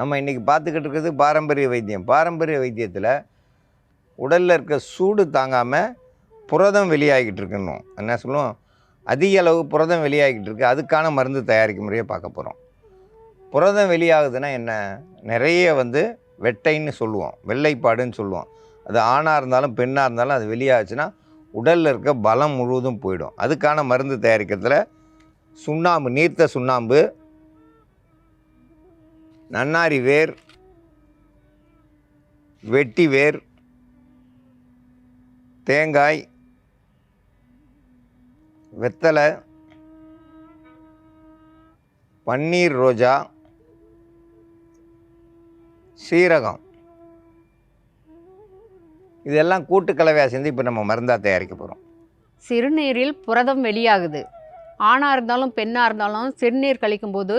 நம்ம இன்றைக்கி பார்த்துக்கிட்டு இருக்கிறது பாரம்பரிய வைத்தியம். பாரம்பரிய வைத்தியத்தில் உடலில் இருக்க சூடு தாங்காமல் புரதம் வெளியாகிட்டு இருக்கணும் என்ன சொல்லுவோம்? அதிக அளவு புரதம் வெளியாகிட்டு இருக்குது அதுக்கான மருந்து தயாரிக்கும் முறையை பார்க்க போகிறோம் புரதம் வெளியாகுதுன்னா என்ன? நிறைய வந்து வெட்டைன்னு சொல்லுவோம். வெள்ளைப்பாடுன்னு சொல்லுவோம். அது ஆணாக இருந்தாலும் பெண்ணாக இருந்தாலும் அது வெளியாச்சுன்னா உடலில் இருக்க பலம் முழுவதும் போயிடும். அதுக்கான மருந்து தயாரிக்கிறதுல சுண்ணாம்பு நீர்த்த சுண்ணாம்பு நன்னாரி வேர் வெட்டி வேர் தேங்காய் வெத்தலை பன்னீர் ரோஜா சீரகம். இதெல்லாம் கூட்டு கலவையாக சேர்ந்து இப்போ நம்ம மருந்தாக தயாரிக்க போகிறோம் சிறுநீரில் புரதம் வெளியாகுது. ஆணாக இருந்தாலும் பெண்ணாக இருந்தாலும் சிறுநீர் கழிக்கும்போது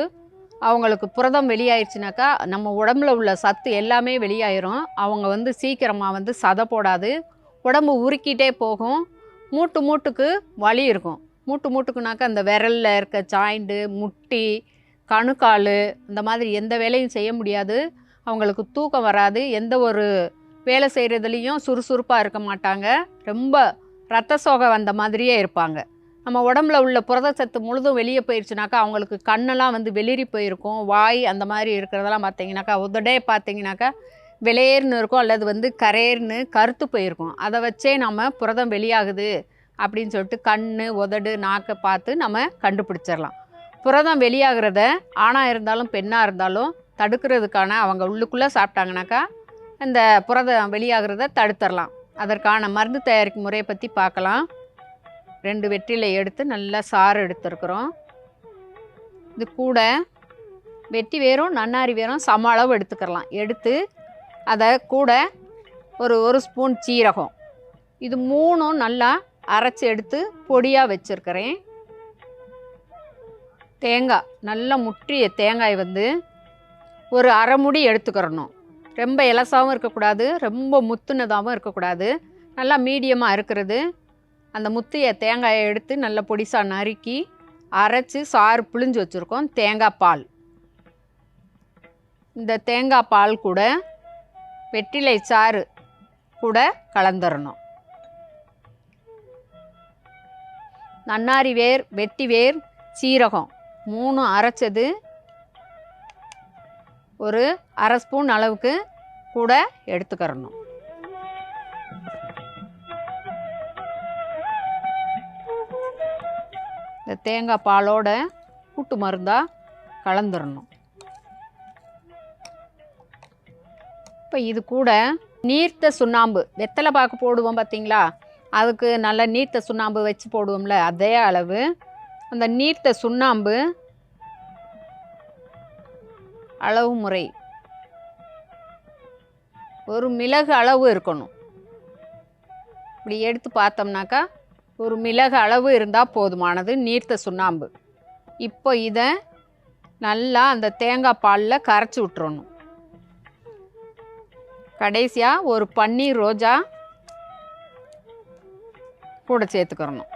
அவங்களுக்கு புரதம் வெளியாயிருச்சுனாக்கா நம்ம உடம்புல உள்ள சத்து எல்லாமே வெளியாயிரும். அவங்க வந்து சீக்கிரமாக வந்து சதை போடாது. உடம்பு உருக்கிட்டே போகும். மூட்டு மூட்டுக்கு வலி இருக்கும். மூட்டு மூட்டுக்குனாக்கா அந்த விரலில் இருக்க ஜாயிண்ட்டு முட்டி கணுக்கால் இந்த மாதிரி எந்த வேலையும் செய்ய முடியாது. அவங்களுக்கு தூக்கம் வராது. எந்த ஒரு வேலை செய்கிறதுலேயும் சுறுசுறுப்பாக இருக்க மாட்டாங்க. ரொம்ப ரத்த சோகை வந்த மாதிரியே இருப்பாங்க. நம்ம உடம்புல உள்ள புரதச்சத்து முழுதும் வெளியே போயிடுச்சுனாக்கா அவங்களுக்கு கண்ணெல்லாம் வந்து வெளிரி போயிருக்கும். வாய் அந்த மாதிரி இருக்கிறதெல்லாம் பார்த்தீங்கன்னாக்கா உதடே பார்த்தீங்கன்னாக்கா வெளியேர்னு இருக்கும். அல்லது வந்து கரையர்னு கருத்து போயிருக்கும். அதை வச்சே நம்ம புரதம் வெளியாகுது அப்படின்னு சொல்லிட்டு கண் உதடு நாக்கை பார்த்து நம்ம கண்டுபிடிச்சிடலாம். புரதம் வெளியாகிறத ஆணாக இருந்தாலும் பெண்ணாக இருந்தாலும் தடுக்கிறதுக்கான அவங்க உள்ளுக்குள்ளே சாப்பிட்டாங்கனாக்கா இந்த புரதம் வெளியாகிறத தடுத்துடலாம். அதற்கான மருந்து தயாரிக்கும் முறையை பற்றி பார்க்கலாம். ரெண்டு வெற்றிலை எடுத்து நல்லா சாறு எடுத்துருக்குறோம். இது கூட வெட்டி வேரும் நன்னாரி வேரும் சம அளவு எடுத்துக்கிறலாம் எடுத்து அதை கூட ஒரு ஒரு ஸ்பூன் சீரகம். இது மூணும் நல்லா அரைச்சி எடுத்து பொடியாக வச்சுருக்கிறேன். தேங்காய் நல்லா முற்றிய தேங்காய் வந்து ஒரு அரை முடி எடுத்துக்கிறணும். ரொம்ப இலசாவும் இருக்கக்கூடாது ரொம்ப முத்துனதாகவும் இருக்கக்கூடாது. நல்லா மீடியமாக இருக்கிறது அந்த முத்திய தேங்காயை எடுத்து நல்லா பொடிசாக நறுக்கி அரைச்சி சாறு புளிஞ்சு வச்சுருக்கோம். தேங்காய் பால். இந்த தேங்காய் பால் கூட வெற்றிலை சாறு கூட கலந்துடணும் நன்னாரி வேர் வெட்டி வேர் சீரகம் மூணு அரைச்சது. ஒரு அரை ஸ்பூன் அளவுக்கு கூட எடுத்துக்கிறணும். இந்த தேங்காய் பாலோட கூட்டு மருந்தாக கலந்துடணும் இப்போ இது கூட நீர்த்த சுண்ணாம்பு வெத்தலை பாக்கு போடுவோம் பார்த்தீங்களா அதுக்கு நல்ல நீர்த்த சுண்ணாம்பு வச்சு போடுவோம்ல அதே அளவு அந்த நீர்த்த சுண்ணாம்பு அளவு முறை. ஒரு மிளகு அளவு இருக்கணும். இப்படி எடுத்து பார்த்தோம்னாக்கா ஒரு மிளகு அளவு இருந்தால் போதுமானது நீர்த்த சுண்ணாம்பு. இப்போ இதை நல்லா அந்த தேங்காய் பாலில் கரைச்சி விட்டுறணும். கடைசியாக ஒரு பன்னீர் ரோஜா கூட சேர்த்துக்கிறணும்.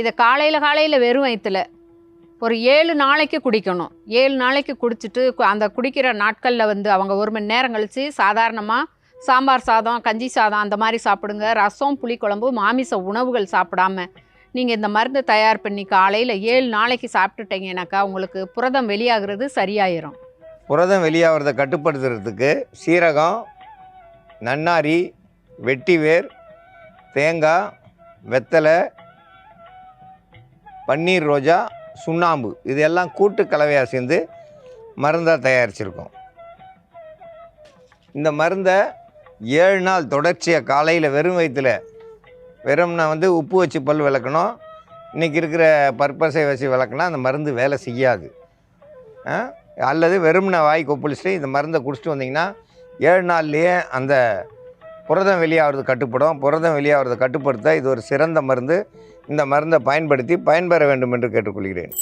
இதை காலையில் காலையில் வெறும் வயிற்றுல ஒரு ஏழு நாளைக்கு குடிக்கணும். ஏழு நாளைக்கு குடிச்சிட்டு கு- அந்த குடிக்கிற நாட்களில் வந்து அவங்க ஒரு மணி நேரம் கழித்து சாதாரணமாக சாம்பார் சாதம் கஞ்சி சாதம் அந்த மாதிரி சாப்பிடுங்க. ரசம் புளிக்குழம்பு மாமிச உணவுகள் சாப்பிடாம நீங்கள் இந்த மருந்து தயார் பண்ணி காலையில் ஏழு நாளைக்கு சாப்பிட்டுட்டீங்கனாக்கா உங்களுக்கு புரதம் வெளியாகிறது சரியாயிரும். புரதம் வெளியாகிறத கட்டுப்படுத்துறதுக்கு சீரகம் நன்னாரி வெட்டிவேர் தேங்காய் வெத்தலை பன்னீர் ரோஜா சுண்ணாம்பு. இது எல்லாம் கூட்டு கலவையாக சேர்ந்து மருந்தாக தயாரிச்சிருக்கோம். இந்த மருந்தை ஏழு நாள் தொடர்ச்சியாக காலையில் வெறும் வயிற்றில் வெறும்னா வந்து உப்பு வச்சு பல் விளக்கணும். இன்றைக்கி இருக்கிற பர்பஸை வச்சு விளக்குனா அந்த மருந்து வேலை செய்யாது. அல்லது வெறும்ன வாய் கொப்பளிச்சுட்டு இந்த மருந்தை குடிச்சிட்டு வந்தீங்கன்னா ஏழு நாள்லேயே அந்த புரதம் வெளியாகிறது கட்டுப்படும். புரதம் வெளியாகிறது கட்டுப்படுத்த இது ஒரு சிறந்த மருந்து. இந்த மருந்தை பயன்படுத்தி பயன்பெற வேண்டும் என்று கேட்டுக்கொள்கிறேன்.